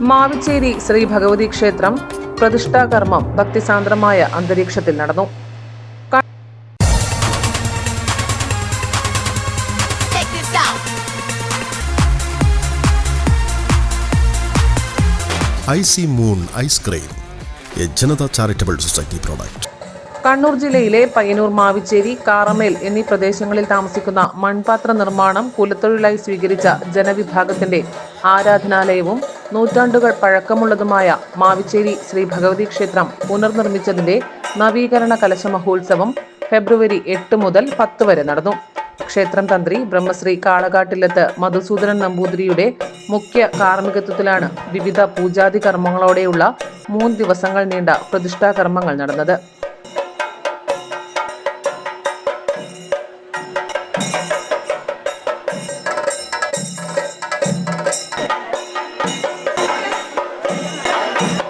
മാവിച്ചേരി ശ്രീ ഭഗവതി ക്ഷേത്രം പ്രതിഷ്ഠാകർമ്മം ഭക്തിസാന്ദ്രമായ അന്തരീക്ഷത്തിൽ നടന്നു. Icy Moon ice cream A Janata charitable society product. Kannur ജില്ലയിലെ പയ്യന്നൂർ മാവിച്ചേരി കാറമേൽ എന്നീ പ്രദേശങ്ങളിൽ താമസിക്കുന്ന മൺപാത്ര നിർമ്മാണം കുലത്തൊഴിലായി സ്വീകരിച്ച ജനവിഭാഗത്തിന്റെ ആരാധനാലയവും നൂറ്റാണ്ടുകൾ പഴക്കമുള്ളതുമായ മാവിച്ചേരി ശ്രീ ഭഗവതി ക്ഷേത്രം പുനർനിർമ്മിച്ചതിന്റെ നവീകരണ കലശ മഹോത്സവം ഫെബ്രുവരി എട്ട് മുതൽ പത്ത് വരെ നടന്നു. ക്ഷേത്രം തന്ത്രി ബ്രഹ്മശ്രീ കാളകാട്ടിലത്ത് മധുസൂദനൻ നമ്പൂതിരിയുടെ മുഖ്യ കാർമ്മികത്വത്തിലാണ് വിവിധ പൂജാതി കർമ്മങ്ങളോടെയുള്ള മൂന്ന് ദിവസങ്ങൾ നീണ്ട പ്രതിഷ്ഠാ കർമ്മങ്ങൾ നടന്നത്.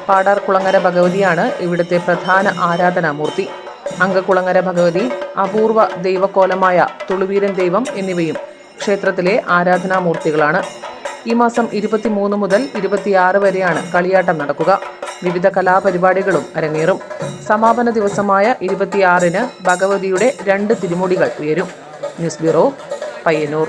പാടാർ കുളങ്ങര ഭഗവതിയാണ് ഇവിടുത്തെ പ്രധാന ആരാധനാമൂർത്തി. അങ്കക്കുളങ്ങര ഭഗവതി അപൂർവ ദൈവക്കോലമായ തുളുവീരൻ ദൈവം എന്നിവയും ക്ഷേത്രത്തിലെ ആരാധനാമൂർത്തികളാണ്. ഈ മാസം ഇരുപത്തിമൂന്ന് മുതൽ ഇരുപത്തിയാറ് വരെയാണ് കളിയാട്ടം നടക്കുക. വിവിധ കലാപരിപാടികളും അരങ്ങേറും. സമാപന ദിവസമായ ഇരുപത്തിയാറിന് ഭഗവതിയുടെ രണ്ട് തിരുമുടികൾ ഉയരും. News bureau Payyanur.